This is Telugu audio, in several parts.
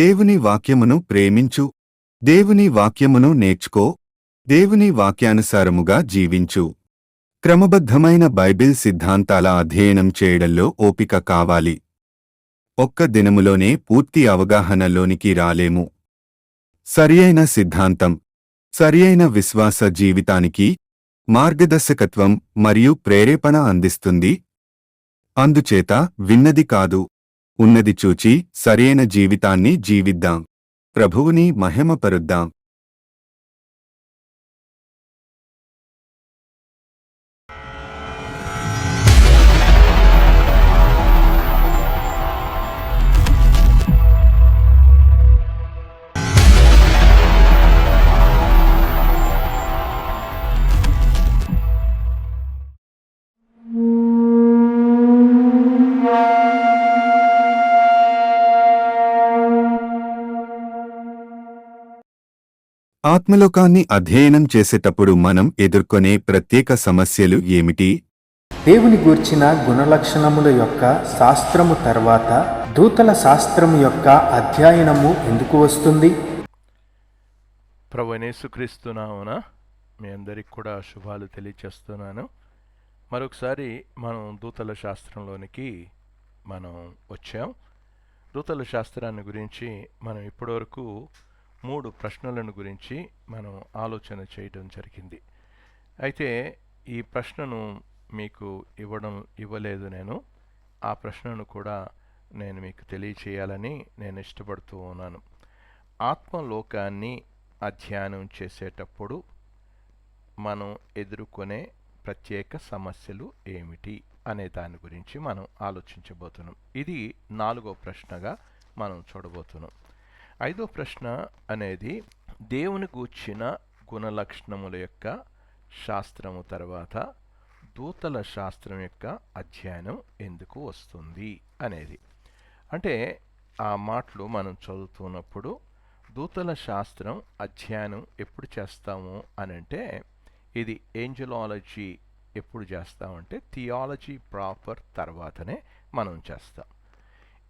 దేవుని వాక్యమును ప్రేమించు. దేవుని వాక్యమును నేర్చుకో. దేవుని వాక్యానుసారముగా జీవించు. క్రమబద్ధమైన బైబిల్ సిద్ధాంతాల అధ్యయనం చేయడంలో ఓపిక కావాలి. ఒక్క దినములోనే పూర్తి అవగాహనలోనికి రాలేము. సరియైన సిద్ధాంతం. సరియైన విశ్వాస జీవితానికి మార్గదర్శకత్వం మరియు ప్రేరేపణ అందిస్తుంది. అందుచేత విన్నది కాదు. ఉన్నది చూచి సరియైన జీవితాన్ని జీవిద్దాం. ప్రభువుని మహిమపరుద్దాం. ఆత్మలోకాన్ని అధ్యయనం చేసేటప్పుడు మనం ఎదుర్కొనే ప్రత్యేక సమస్యలు ఏమిటి? దేవుని గూర్చిన గుణలక్షణముల యొక్క శాస్త్రము తర్వాత దూతల శాస్త్రము యొక్క అధ్యయనము ఎందుకు వస్తుంది? ప్రభు యేసుక్రీస్తునామున మీ అందరికి కూడా శుభాలు తెలియచేస్తున్నాను. మరొకసారి మనం దూతల శాస్త్రంలోనికి మనం వచ్చాం. దూతల శాస్త్రాన్ని గురించి మనం ఇప్పటివరకు మూడు ప్రశ్నలను గురించి మనం ఆలోచన చేయడం జరిగింది. అయితే ఈ ప్రశ్నను మీకు ఇవ్వడం ఇవ్వలేదు నేను. ఆ ప్రశ్నను కూడా నేను మీకు తెలియచేయాలని నేను ఇష్టపడుతూ ఉన్నాను. ఆత్మలోకాన్ని అధ్యయనం చేసేటప్పుడు మనం ఎదుర్కొనే ప్రత్యేక సమస్యలు ఏమిటి అనే దాని గురించి మనం ఆలోచించబోతున్నాం. ఇది నాలుగో ప్రశ్నగా మనం చూడబోతున్నాం. ఐదో ప్రశ్న అనేది దేవుని గూర్చిన గుణలక్షణముల యొక్క శాస్త్రము తర్వాత దూతల శాస్త్రం యొక్క అధ్యయనం ఎందుకు వస్తుంది అనేది. అంటే ఆ మాటలు మనం చదువుతున్నప్పుడు దూతల శాస్త్రం అధ్యయనం ఎప్పుడు చేస్తాము అని అంటే ఇది ఏంజలాలజీ ఎప్పుడు చేస్తామంటే థియాలజీ ప్రాపర్ తర్వాతనే మనం చేస్తాం.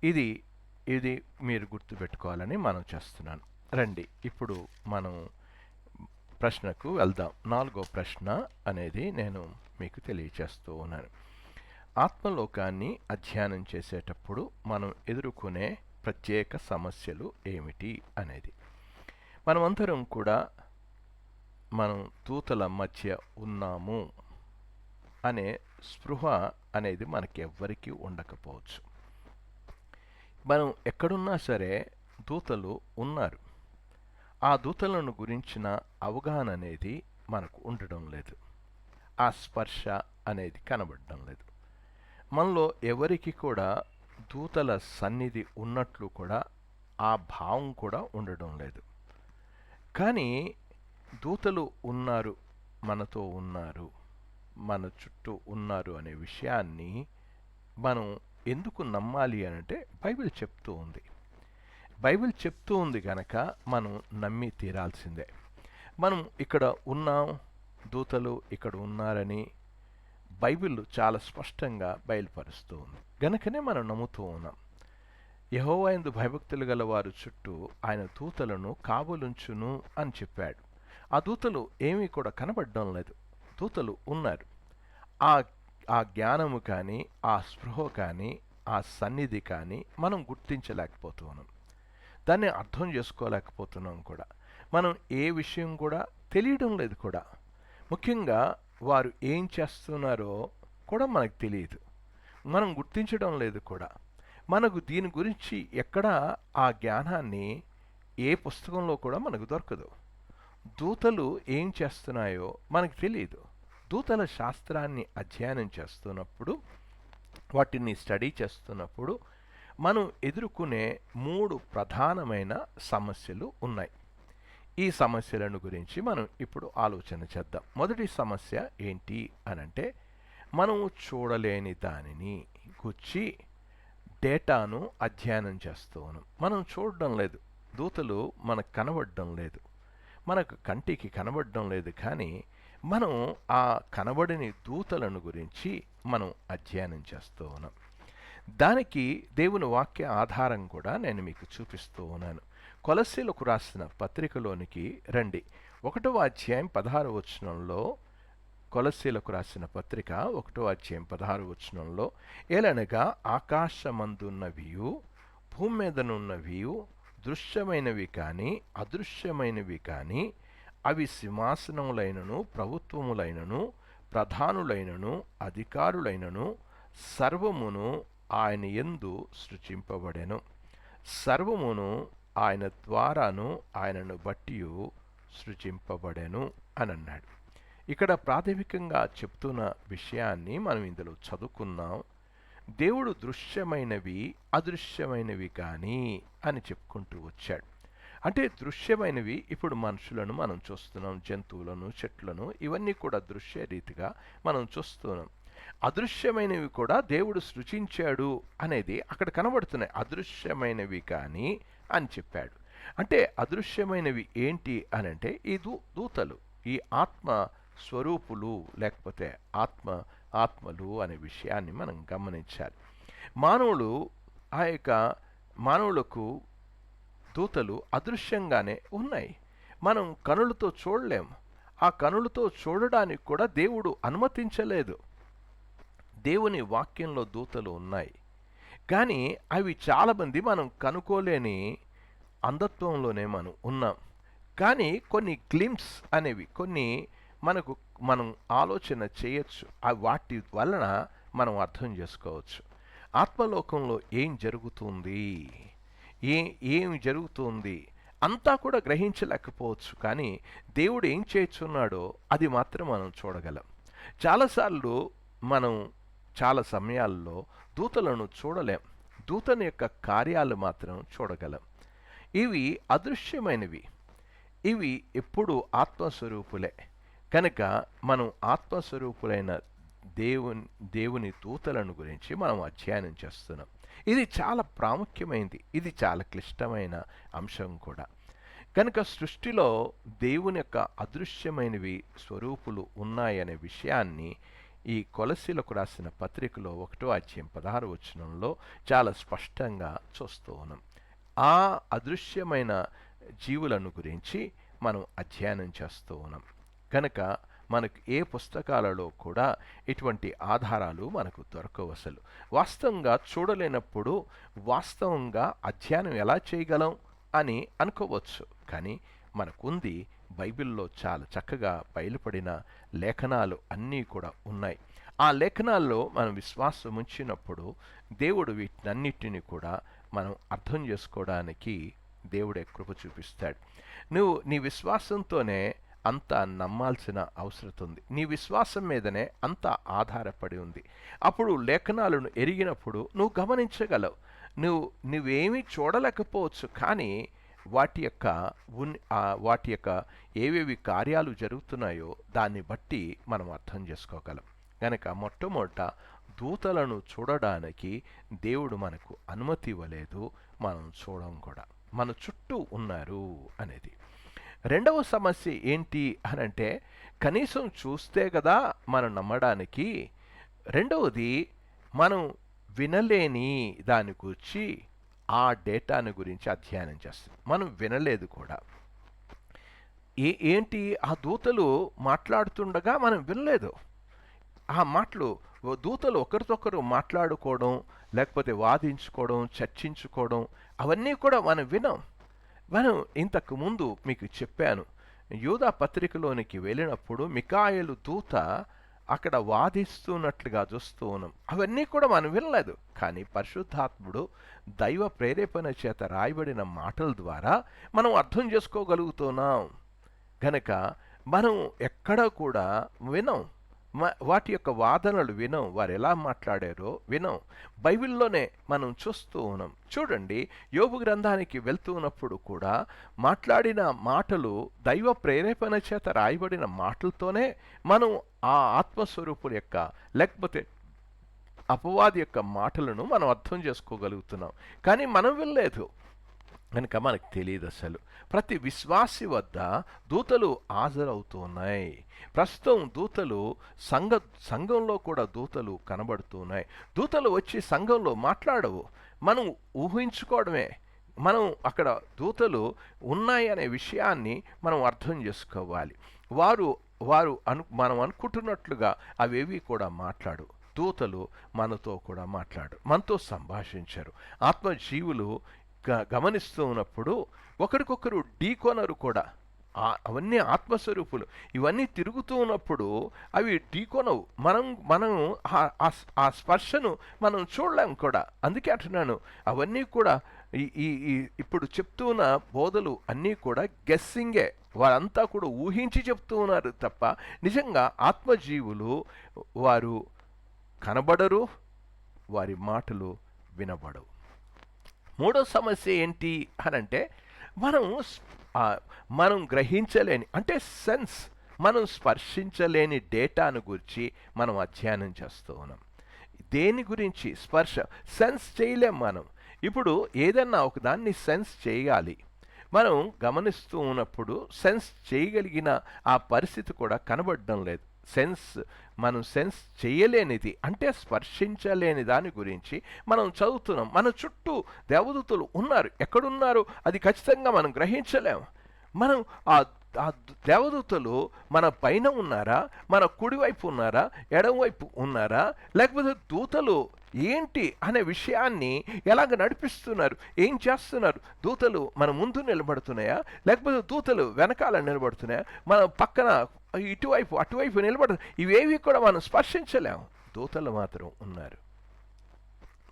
ఇది ఇది మీరు గుర్తుపెట్టుకోవాలని మనం చేస్తున్నాను. రండి ఇప్పుడు మనం ప్రశ్నకు వెళ్దాం. నాలుగో ప్రశ్న అనేది నేను మీకు తెలియచేస్తూ ఉన్నాను. ఆత్మలోకాన్ని అధ్యయనం చేసేటప్పుడు మనం ఎదుర్కొనే ప్రత్యేక సమస్యలు ఏమిటి అనేది. మనమందరం కూడా మనం తూతల మధ్య ఉన్నాము అనే స్పృహ అనేది మనకి ఎవ్వరికీ ఉండకపోవచ్చు. మనం ఎక్కడున్నా సరే దూతలు ఉన్నారు. ఆ దూతలను గురించిన అవగాహన అనేది మనకు ఉండడం లేదు. ఆ స్పర్శ అనేది కనబడడం లేదు. మనలో ఎవరికి కూడా దూతల సన్నిధి ఉన్నట్లు కూడా ఆ భావం కూడా ఉండడం లేదు. కానీ దూతలు ఉన్నారు మనతో ఉన్నారు మన చుట్టూ ఉన్నారు అనే విషయాన్ని మనం ఎందుకు నమ్మాలి అంటే బైబిల్ చెప్తూ ఉంది. బైబిల్ చెప్తూ ఉంది కనుక మనం నమ్మి తీరాల్సిందే. మనం ఇక్కడ ఉన్నాం దూతలు ఇక్కడ ఉన్నారని బైబిల్ చాలా స్పష్టంగా బయలుపరుస్తూ ఉంది. గనుకనే మనం నమ్ముతూ ఉన్నాం. యహోవాయందు భయభక్తులు గల వారు చుట్టూ ఆయన దూతలను కాబోలుంచును అని చెప్పాడు. ఆ దూతలు ఏమీ కూడా కనబడడం లేదు. దూతలు ఉన్నారు. ఆ ఆ జ్ఞానము కానీ ఆ స్పృహ కానీ ఆ సన్నిధి కానీ మనం గుర్తించలేకపోతున్నాం. దాన్ని అర్థం చేసుకోలేకపోతున్నాం కూడా. మనం ఏ విషయం కూడా తెలియడం లేదు కూడా. ముఖ్యంగా వారు ఏం చేస్తున్నారో కూడా మనకు తెలియదు. మనం గుర్తించడం లేదు కూడా. మనకు దీని గురించి ఎక్కడ ఆ జ్ఞానాన్ని ఏ పుస్తకంలో కూడా మనకు దొరకదు. దూతలు ఏం చేస్తున్నాయో మనకు తెలియదు. దూతల శాస్త్రాన్ని అధ్యయనం చేస్తున్నప్పుడు వాటిని స్టడీ చేస్తున్నప్పుడు మనం ఎదుర్కొనే మూడు ప్రధానమైన సమస్యలు ఉన్నాయి. ఈ సమస్యలను గురించి మనం ఇప్పుడు ఆలోచన చేద్దాం. మొదటి సమస్య ఏంటి అనంటే మనము చూడలేని దానిని గుచ్చి డేటాను అధ్యయనం చేస్తూ ఉన్నాం మనం చూడడం లేదు. దూతలు మనకు కనబడడం లేదు. మనకు కంటికి కనబడడం లేదు కానీ మనం ఆ కనబడని దూతలను గురించి మనం అధ్యయనం చేస్తూ ఉన్నాం. దానికి దేవుని వాక్య ఆధారం కూడా నేను మీకు చూపిస్తూ ఉన్నాను. కొలసీలకు రాసిన పత్రికలోనికి రండి. ఒకటో అధ్యాయం పదహారు వచనంలో కొలసీలకు రాసిన పత్రిక ఒకటో అధ్యాయం పదహారు వచనంలో ఏలనగా ఆకాశమందున్నవియు భూమి మీదనున్నవియు దృశ్యమైనవి కానీ అదృశ్యమైనవి కానీ అవి సింహాసనములైనను ప్రభుత్వములైనను ప్రధానులైనను అధికారులైనను సర్వమును ఆయన ఎందు సృజింపబడెను. సర్వమును ఆయన ద్వారాను ఆయనను బట్టి సృజింపబడెను అని అన్నాడు ఇక్కడ ప్రాథమికంగా చెప్తున్న విషయాన్ని మనం ఇందులో చదువుకున్నాం దేవుడు దృశ్యమైనవి అదృశ్యమైనవి కానీ అని చెప్పుకుంటూ వచ్చాడు. అంటే దృశ్యమైనవి ఇప్పుడు మనుషులను మనం చూస్తున్నాం జంతువులను చెట్లను ఇవన్నీ కూడా దృశ్య రీతిగా మనం చూస్తున్నాం. అదృశ్యమైనవి కూడా దేవుడు సృజించాడు అనేది అక్కడ కనబడుతున్నాయి. అదృశ్యమైనవి కానీ అని చెప్పాడు. అంటే అదృశ్యమైనవి ఏంటి అని అంటే ఈ దూ దూతలు ఈ ఆత్మ స్వరూపులు లేకపోతే ఆత్మ ఆత్మలు అనే విషయాన్ని మనం గమనించాలి. మానవులు ఆ యొక్క మానవులకు దూతలు అదృశ్యంగానే ఉన్నాయి. మనం కనులతో చూడలేం. ఆ కనులతో చూడడానికి కూడా దేవుడు అనుమతించలేదు. దేవుని వాక్యంలో దూతలు ఉన్నాయి. కానీ అవి చాలామంది మనం కనుక్కోలేని అంధత్వంలోనే మనం ఉన్నాం. కానీ కొన్ని గ్లిమ్స్ అనేవి కొన్ని మనకు మనం ఆలోచన చేయొచ్చు. వాటి వలన మనం అర్థం చేసుకోవచ్చు. ఆత్మలోకంలో ఏం జరుగుతుంది? ఏ ఏమి జరుగుతుంది అంతా కూడా గ్రహించలేకపోవచ్చు. కానీ దేవుడు ఏం చేస్తున్నాడో అది మాత్రం మనం చూడగలం. చాలాసార్లు మనం చాలా సమయాల్లో దూతలను చూడలేం. దూతని యొక్క కార్యాలు మాత్రం చూడగలం. ఇవి అదృశ్యమైనవి. ఇవి ఎప్పుడు ఆత్మస్వరూపులే. కనుక మనం ఆత్మస్వరూపులైన దేవుని దేవుని దూతలను గురించి మనం అధ్యయనం చేస్తున్నాం. ఇది చాలా ప్రాముఖ్యమైనది ఇది చాలా క్లిష్టమైన అంశం కూడా. కనుక సృష్టిలో దేవుని యొక్క అదృశ్యమైనవి స్వరూపులు ఉన్నాయనే విషయాన్ని ఈ కొలసీలకు రాసిన పత్రికలో ఒకటో అధ్యాయం పదహారు వచనంలో చాలా స్పష్టంగా చూస్తూ ఉన్నాం. ఆ అదృశ్యమైన జీవులను గురించి మనం అధ్యయనం చేస్తూ ఉన్నాం. కనుక మనకు ఏ పుస్తకాలలో కూడా ఇటువంటి ఆధారాలు మనకు దొరకవు అసలు. వాస్తవంగా చూడలేనప్పుడు వాస్తవంగా అధ్యయనం ఎలా చేయగలం అని అనుకోవచ్చు. కానీ మనకుంది బైబిల్లో చాలా చక్కగా బయలుపడిన లేఖనాలు అన్నీ కూడా ఉన్నాయి. ఆ లేఖనాల్లో మనం విశ్వాసం ఉంచినప్పుడు దేవుడు వీటినన్నిటిని కూడా మనం అర్థం చేసుకోవడానికి దేవుడే కృప చూపిస్తాడు. నువ్వు నీ విశ్వాసంతోనే అంత నమ్మాల్సిన అవసరం ఉంది నీ విశ్వాసం మీదనే అంత ఆధారపడి ఉంది. అప్పుడు లేఖనాలను ఎరిగినప్పుడు నువ్వు గమనించగలవు. నువ్వు నువ్వేమీ చూడలేకపోవచ్చు కానీ వాటి యొక్క ఉన్ వాటి యొక్క ఏవేవి కార్యాలు జరుగుతున్నాయో దాన్ని బట్టి మనం అర్థం చేసుకోగలం. కనుక మొట్టమొదట దూతలను చూడడానికి దేవుడు మనకు అనుమతి ఇవ్వలేదు. మనం చూడడం కూడా. మన చుట్టూ ఉన్నారు అనేది. రెండవ సమస్య ఏంటి అని అంటే కనీసం చూస్తే కదా మనం నమ్మడానికి రెండవది మనం వినలేని దాని గురించి ఆ డేటాను గురించి అధ్యయనం చేస్తాం. మనం వినలేదు కూడా. ఏ ఏంటి? ఆ దూతలు మాట్లాడుతుండగా మనం వినలేదు. ఆ మాటలు ఓ దూతలు ఒకరితొకరు మాట్లాడుకోవడం లేకపోతే వాదించుకోవడం చర్చించుకోవడం అవన్నీ కూడా మనం వినం. మనం ఇంతకు ముందు మీకు చెప్పాను యూదా పత్రికలోనికి వెళ్ళినప్పుడు మికాయలు దూత అక్కడ వాదిస్తున్నట్లుగా చూస్తూ ఉన్నాం. అవన్నీ కూడా మనం వినలేదు. కానీ పరిశుద్ధాత్ముడు దైవ ప్రేరేపణ చేత రాయబడిన మాటల ద్వారా మనం అర్థం చేసుకోగలుగుతున్నాం. గనక మనం ఎక్కడ కూడా వినం వాటి యొక్క వాదనలు వినం. వారు ఎలా మాట్లాడారో వినం. బైబిల్లోనే మనం చూస్తూ ఉన్నాం. చూడండి యోగు గ్రంథానికి వెళ్తూ ఉన్నప్పుడు కూడా మాట్లాడిన మాటలు దైవ ప్రేరేపణ చేత రాయబడిన మాటలతోనే మనం ఆ ఆత్మస్వరూపుల యొక్క లేకపోతే అపవాది యొక్క మాటలను మనం అర్థం చేసుకోగలుగుతున్నాం. కానీ మనం వెళ్ళలేదు కనుక మనకు తెలియదు అసలు. ప్రతి విశ్వాసి వద్ద దూతలు హాజరవుతూ ఉన్నాయి ప్రస్తుతం దూతలు సంఘ సంఘంలో కూడా దూతలు కనబడుతున్నాయి. దూతలు వచ్చి సంఘంలో మాట్లాడవు. మనం ఊహించుకోవడమే. మనం అక్కడ దూతలు ఉన్నాయి అనే విషయాన్ని మనం అర్థం చేసుకోవాలి. వారు వారు అను మనం అనుకుంటున్నట్లుగా అవేవి కూడా మాట్లాడు దూతలు మనతో కూడా మాట్లాడు మనతో సంభాషించరు. ఆత్మజీవులు గమనిస్తూ ఉన్నప్పుడు ఒకరికొకరు ఢీకొనరు కూడా. అవన్నీ ఆత్మస్వరూపులు. ఇవన్నీ తిరుగుతూ ఉన్నప్పుడు అవి ఢీకొనవు. మనం మనం ఆ- స్పర్శను మనం చూడలేం కూడా. అందుకే అంటున్నాను అవన్నీ కూడా ఈ ఈ- ఇప్పుడు చెప్తూ ఉన్న బోధలు అన్నీ కూడా గెస్సింగే. వారంతా కూడా ఊహించి చెప్తూ ఉన్నారు తప్ప నిజంగా ఆత్మజీవులు వారు కనబడరు వారి మాటలు వినబడవు. మూడో సమస్య ఏంటి అని అంటే మనం మనం గ్రహించలేని అంటే సెన్స్ మనం స్పర్శించలేని డేటాను గురించి మనం అధ్యయనం చేస్తూ ఉన్నాం. దేని గురించి? స్పర్శ సెన్స్ చేయలేం మనం. ఇప్పుడు ఏదన్నా ఒక దాన్ని సెన్స్ చేయాలి. మనం గమనిస్తూ ఉన్నప్పుడు సెన్స్ చేయగలిగిన ఆ పరిస్థితి కూడా కనబడడం లేదు. సెన్స్ మనం సెన్స్ చేయలేనిది అంటే స్పర్శించలేని దాని గురించి మనం చదువుతున్నాం. మన చుట్టూ దేవదూతలు ఉన్నారు. ఎక్కడున్నారు? అది ఖచ్చితంగా మనం గ్రహించలేం. మనం ఆ ఆ దేవదూతలు మన పైన ఉన్నారా? మన కుడివైపు ఉన్నారా? ఎడమవైపు ఉన్నారా? లేకపోతే దూతలు ఏంటి అనే విషయాన్ని ఎలాగ నడిపిస్తున్నారు? ఏం చేస్తున్నారు? దూతలు మన ముందు నిలబడుతున్నాయా? లేకపోతే దూతలు వెనకాల నిలబడుతున్నాయా? మన పక్కన ఇటువైపు అటువైపు నిలబడు ఇవేవి కూడా మనం స్పర్శించలేము. దూతలు మాత్రం ఉన్నారు.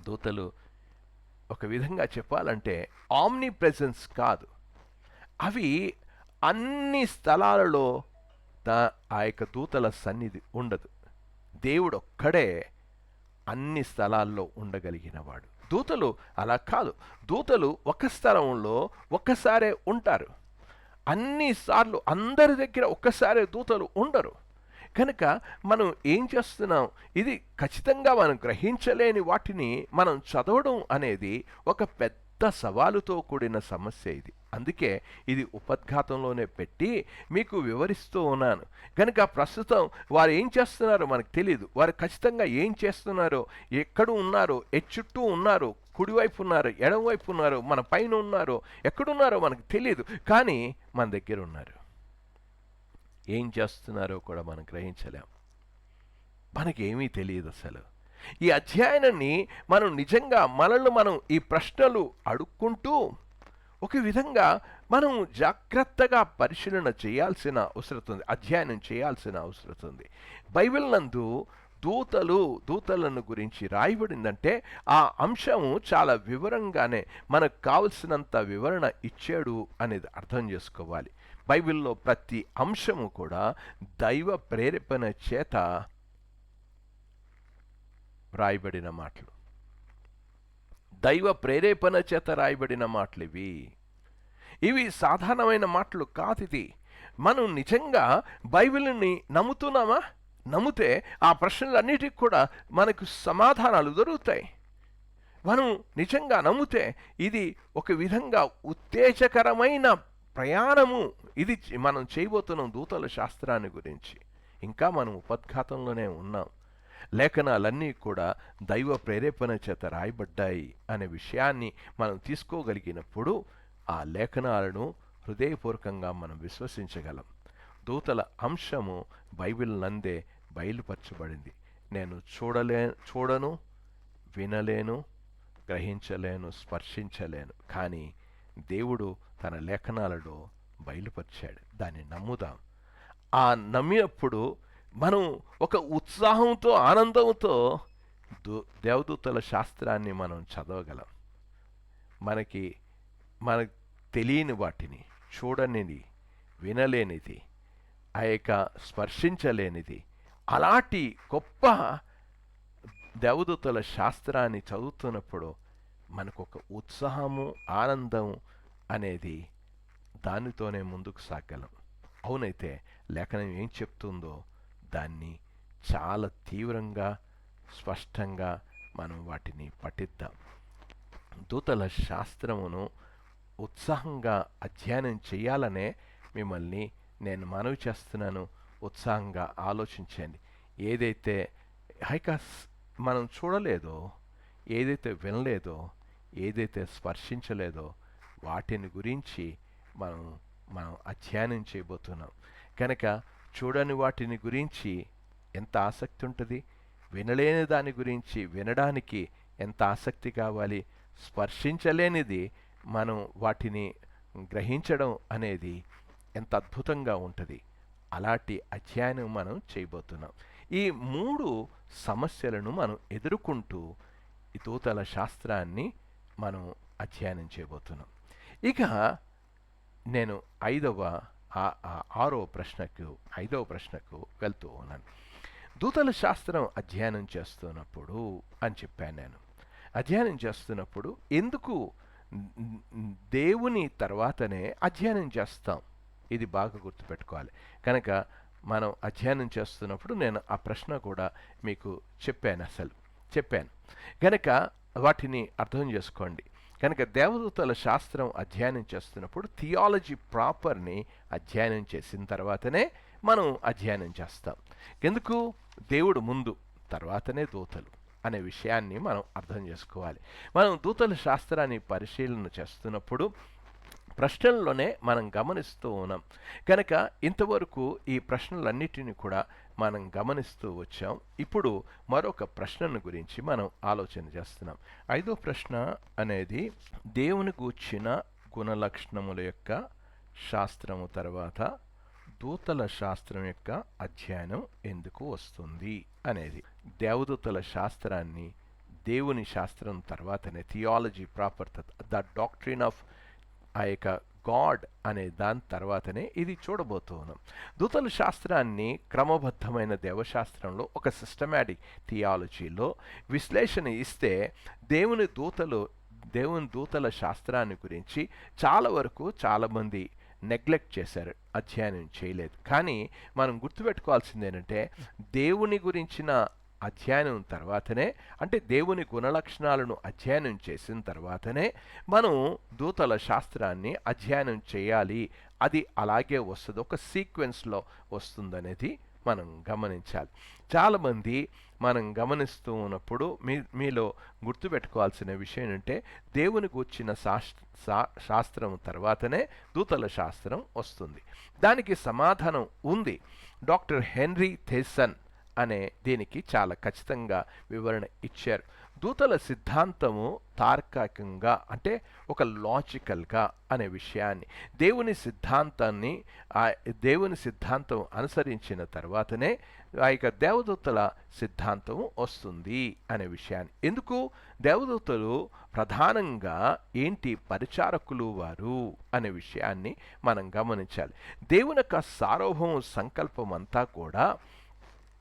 దూతలు ఒక విధంగా చెప్పాలంటే ఆమ్ని ప్రెజెన్స్ కాదు. అవి అన్ని స్థలాలలో దా ఆ యొక్క దూతల సన్నిధి ఉండదు. దేవుడు ఒక్కడే అన్ని స్థలాల్లో ఉండగలిగినవాడు. దూతలు అలా కాదు. దూతలు ఒక స్థలంలో ఒక్కసారే ఉంటారు. అన్నిసార్లు అందరి దగ్గర ఒక్కసారే దూతలు ఉండరు. కనుక మనం ఏం చేస్తున్నాం? ఇది ఖచ్చితంగా మనం గ్రహించలేని వాటిని మనం చదవడం అనేది ఒక పెద్ద సవాలుతో కూడిన సమస్య ఇది. అందుకే ఇది ఉపద్ఘాతంలోనే పెట్టి మీకు వివరిస్తూ ఉన్నాను. కనుక ప్రస్తుతం వారు ఏం చేస్తున్నారో మనకు తెలియదు వారు ఖచ్చితంగా ఏం చేస్తున్నారో ఎక్కడ ఉన్నారో ఏ చుట్టూ ఉన్నారో కుడివైపు ఉన్నారు ఎడమవైపు ఉన్నారు మన పైన ఉన్నారో ఎక్కడున్నారో మనకు తెలియదు కానీ మన దగ్గర ఉన్నారు. ఏం చేస్తున్నారో కూడా మనం గ్రహించలేం. మనకేమీ తెలియదు అసలు. ఈ అధ్యయనాన్ని మనం నిజంగా మనల్ని మనం ఈ ప్రశ్నలు అడుక్కుంటూ ఒక విధంగా మనం జాగ్రత్తగా పరిశీలన చేయాల్సిన అవసరం ఉంది అధ్యయనం చేయాల్సిన అవసరం ఉంది. బైబిల్ నందు దూతలు దూతలను గురించి రాయబడిందంటే ఆ అంశము చాలా వివరంగానే మనకు కావలసినంత వివరణ ఇచ్చాడు అనేది అర్థం చేసుకోవాలి. బైబిల్లో ప్రతి అంశము కూడా దైవ ప్రేరేపణ చేత రాయబడిన మాటలు. దైవ ప్రేరేపణ చేత రాయబడిన మాటలు ఇవి. ఇవి సాధారణమైన మాటలు కాదు ఇది. మనం నిజంగా బైబిల్ని నమ్ముతున్నామా? నమ్మితే ఆ ప్రశ్నలన్నిటికి కూడా మనకు సమాధానాలు దొరుకుతాయి. మనం నిజంగా నమ్మితే ఇది ఒక విధంగా ఉత్తేజకరమైన ప్రయాణము. ఇది మనం చేయబోతున్నాం దూతల శాస్త్రాన్ని గురించి. ఇంకా మనం ఉపద్ఘాతంలోనే ఉన్నాం. లేఖనాలన్నీ కూడా దైవ ప్రేరేపణ చేత రాయబడ్డాయి అనే విషయాన్ని మనం తీసుకోగలిగినప్పుడు ఆ లేఖనాలను హృదయపూర్వకంగా మనం విశ్వసించగలం. దూతల అంశము బైబిల్ నందే బయలుపరచబడింది. నేను చూడలే చూడను వినలేను గ్రహించలేను స్పర్శించలేను. కానీ దేవుడు తన లేఖనాలలో బయలుపరిచాడు. దాన్ని నమ్ముదాం. ఆ నమ్మినప్పుడు మనం ఒక ఉత్సాహంతో ఆనందంతో దేవదూతల శాస్త్రాన్ని మనం చదవగలం. మనకి మనకు తెలియని వాటిని చూడనిది వినలేనిది ఆ యొక్క స్పర్శించలేనిది అలాంటి గొప్ప దేవదూతల శాస్త్రాన్ని చదువుతున్నప్పుడు మనకు ఒక ఉత్సాహము ఆనందం అనేది దానితోనే ముందుకు సాగలం. అవునైతే లేఖనం ఏం చెప్తుందో దాన్ని చాలా తీవ్రంగా స్పష్టంగా మనం వాటిని పఠిద్దాం. దూతల శాస్త్రమును ఉత్సాహంగా అధ్యయనం చేయాలనే మిమ్మల్ని నేను మనవి చేస్తున్నాను. ఉత్సాహంగా ఆలోచించండి. ఏదైతే హైకాస్ మనం చూడలేదో ఏదైతే వినలేదో ఏదైతే స్పర్శించలేదో వాటిని గురించి మనం మనం అధ్యయనం చేయబోతున్నాం. కనుక చూడని వాటిని గురించి ఎంత ఆసక్తి ఉంటుంది? వినలేని దాని గురించి వినడానికి ఎంత ఆసక్తి కావాలి? స్పర్శించలేనిది మనం వాటిని గ్రహించడం అనేది ఎంత అద్భుతంగా ఉంటుంది? అలాంటి అధ్యయనం మనం చేయబోతున్నాం. ఈ మూడు సమస్యలను మనం ఎదుర్కొంటూ ఈ దూతల శాస్త్రాన్ని మనం అధ్యయనం చేయబోతున్నాం. ఇక నేను ఐదవ ఆరో ప్రశ్నకు ఐదవ ప్రశ్నకు వెళ్తూ ఉన్నాను. దూతల శాస్త్రం అధ్యయనం చేస్తున్నప్పుడు అని చెప్పాను నేను. అధ్యయనం చేస్తున్నప్పుడు ఎందుకు దేవుని తర్వాతనే అధ్యయనం చేస్తాం? ఇది బాగా గుర్తుపెట్టుకోవాలి. కనుక మనం అధ్యయనం చేస్తున్నప్పుడు నేను ఆ ప్రశ్న కూడా మీకు చెప్పాను అసలు. చెప్పాను. కనుక వాటిని అర్థం చేసుకోండి. కనుక దేవదూతల శాస్త్రం అధ్యయనం చేస్తున్నప్పుడు థియాలజీ ప్రాపర్ని అధ్యయనం చేసిన తర్వాతనే మనం అధ్యయనం చేస్తాం. ఎందుకు? దేవుడు ముందు తర్వాతనే దూతలు అనే విషయాన్ని మనం అర్థం చేసుకోవాలి. మనం దూతల శాస్త్రాన్ని పరిశీలన చేస్తున్నప్పుడు ప్రశ్నల్లోనే మనం గమనిస్తూ ఉన్నాం. కనుక ఇంతవరకు ఈ ప్రశ్నలన్నిటిని కూడా మనం గమనిస్తూ వచ్చాం. ఇప్పుడు మరొక ప్రశ్నను గురించి మనం ఆలోచన చేస్తున్నాం. ఐదో ప్రశ్న అనేది దేవుని గూర్చిన గుణలక్షణముల యొక్క శాస్త్రము తర్వాత దూతల శాస్త్రం యొక్క అధ్యయనం ఎందుకు వస్తుంది అనేది. దేవదూతల శాస్త్రాన్ని దేవుని శాస్త్రం తర్వాతనే theology proper the doctrine of ఆ యొక్క గాడ్ అనే దాని తర్వాతనే ఇది చూడబోతూ ఉన్నాం దూతల శాస్త్రాన్ని క్రమబద్ధమైన దేవశాస్త్రంలో ఒక సిస్టమాటిక్ థియాలజీలో విశ్లేషణ ఇస్తే దేవుని దూతలు దేవుని దూతల శాస్త్రాన్ని గురించి చాలా వరకు చాలామంది నెగ్లెక్ట్ చేశారు అధ్యయనం చేయలేదు. కానీ మనం గుర్తుపెట్టుకోవాల్సింది ఏంటంటే దేవుని గురించిన అధ్యయనం తర్వాతనే అంటే దేవుని గుణలక్షణాలను అధ్యయనం చేసిన తర్వాతనే మనం దూతల శాస్త్రాన్ని అధ్యయనం చేయాలి. అది అలాగే వస్తుంది. ఒక సీక్వెన్స్లో వస్తుందనేది మనం గమనించాలి. చాలామంది మనం గమనిస్తూ ఉన్నప్పుడు మీ మీలో గుర్తుపెట్టుకోవాల్సిన విషయం ఏంటంటే దేవుని వచ్చిన శా- శాస్త్రం తర్వాతనే దూతల శాస్త్రం వస్తుంది. దానికి సమాధానం ఉంది. డాక్టర్ హెన్రీ థెసన్ అనే దీనికి చాలా ఖచ్చితంగా వివరణ ఇచ్చారు. దూతల సిద్ధాంతము తార్కికంగా అంటే ఒక లాజికల్గా అనే విషయాన్ని దేవుని సిద్ధాంతాన్ని ఆ దేవుని సిద్ధాంతం అనుసరించిన తర్వాతనే ఆ యొక్క దేవదూతల సిద్ధాంతం వస్తుంది అనే విషయాన్ని. ఎందుకు? దేవదూతలు ప్రధానంగా ఏంటి పరిచారకులు వారు అనే విషయాన్ని మనం గమనించాలి. దేవుని యొక్క సార్వభౌమ సంకల్పం అంతా కూడా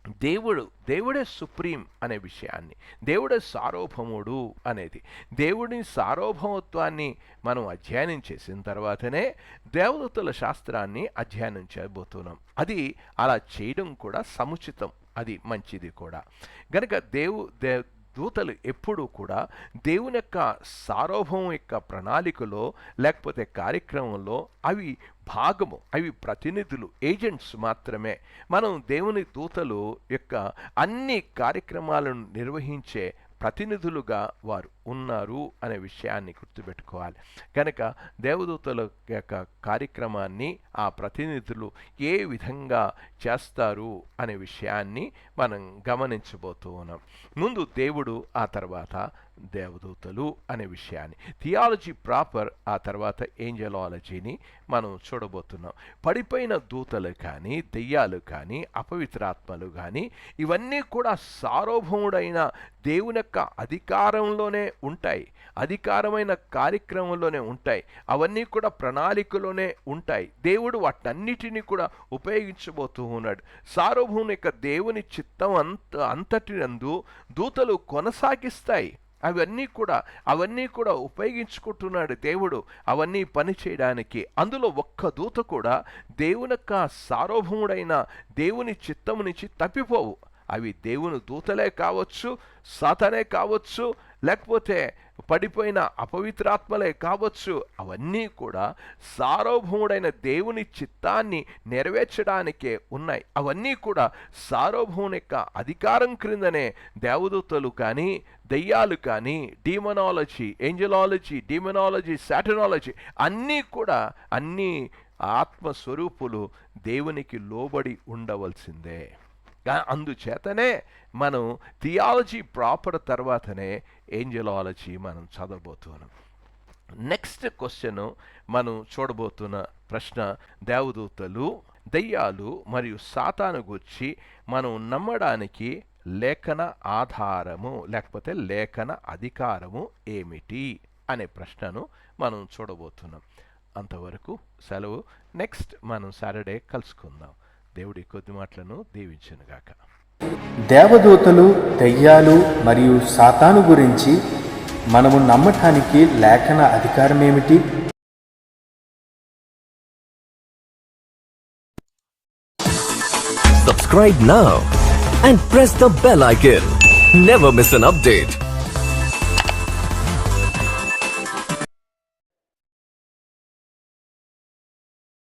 దేవుడు దేవుడే సుప్రీం అనే విషయాన్ని దేవుడే సార్వభౌముడు అనేది. దేవుడి సార్వభౌమత్వాన్ని మనం అధ్యయనం చేసిన తర్వాతనే దేవదత్తుల శాస్త్రాన్ని అధ్యయనం చేయబోతున్నాం. అది అలా చేయడం కూడా సముచితం. అది మంచిది కూడా. గనక దేవు దే దూతలు ఎప్పుడూ కూడా దేవుని యొక్క సార్వభౌమం యొక్క ప్రణాళికలో లేకపోతే కార్యక్రమంలో అవి భాగము అవి ప్రతినిధులు ఏజెంట్స్ మాత్రమే. మనం దేవుని దూతలు యొక్క అన్ని కార్యక్రమాలను నిర్వహించే ప్రతినిధులుగా వారు. ఉన్నారు అనే విషయాన్ని గుర్తుపెట్టుకోవాలి. కనుక దేవదూతల యొక్క కార్యక్రమాన్ని ఆ ప్రతినిధులు ఏ విధంగా చేస్తారు అనే విషయాన్ని మనం గమనించబోతూ ఉన్నాం. ముందు దేవుడు ఆ తర్వాత దేవదూతలు అనే విషయాన్ని. థియాలజీ ప్రాపర్ ఆ తర్వాత ఏంజలాలజీని మనం చూడబోతున్నాం. పడిపోయిన దూతలు కానీ దెయ్యాలు కానీ అపవిత్రాత్మలు కానీ ఇవన్నీ కూడా సార్వభౌముడైన దేవుని యొక్క అధికారంలోనే ఉంటాయి అధికారమైన కార్యక్రమంలోనే ఉంటాయి అవన్నీ కూడా ప్రణాళికలోనే ఉంటాయి. దేవుడు వాటన్నిటిని కూడా ఉపయోగించబోతూ ఉన్నాడు. సార్వభౌమ యొక్క దేవుని చిత్తం అంత అంతటి నందు దూతలు కొనసాగిస్తాయి. అవన్నీ కూడా అవన్నీ కూడా ఉపయోగించుకుంటున్నాడు దేవుడు అవన్నీ పని చేయడానికి. అందులో ఒక్క దూత కూడా దేవుని యొక్క సార్వభౌముడైన దేవుని చిత్తము నుంచి తప్పిపోవు. అవి దేవుని దూతలే కావచ్చు సాతనే కావచ్చు లేకపోతే పడిపోయిన అపవిత్రాత్మలే కావచ్చు అవన్నీ కూడా సార్వభౌముడైన దేవుని చిత్తాన్ని నెరవేర్చడానికే ఉన్నాయి. అవన్నీ కూడా సార్వభౌముని యొక్క అధికారం క్రిందనే దేవదూతలు కానీ దెయ్యాలు కానీ డీమనాలజీ ఏంజలాలజీ డీమనాలజీ శాటనాలజీ అన్నీ కూడా అన్నీ ఆత్మస్వరూపులు దేవునికి లోబడి ఉండవలసిందే. అందుచేతనే మనం థియాలజీ ప్రాపర్ తర్వాతనే ఏంజలాలజీ మనం చదవబోతున్నాం. నెక్స్ట్ క్వశ్చన్ మనం చూడబోతున్న ప్రశ్న దేవదూతలు దయ్యాలు మరియు సాతాను గురించి మనం నమ్మడానికి లేఖన ఆధారము లేకపోతే లేఖన అధికారము ఏమిటి అనే ప్రశ్నను మనం చూడబోతున్నాం. అంతవరకు సెలవు. నెక్స్ట్ మనం సాటర్డే కలుసుకుందాం. దేవుడి కొద్ది మాటలను దీవించనుగాక దేవదూతలు దయ్యాలు మరియు సాతాను గురించి మనము నమ్మటానికి లేఖన అధికారం ఏమిటి Subscribe now and press the bell icon. Never miss an update.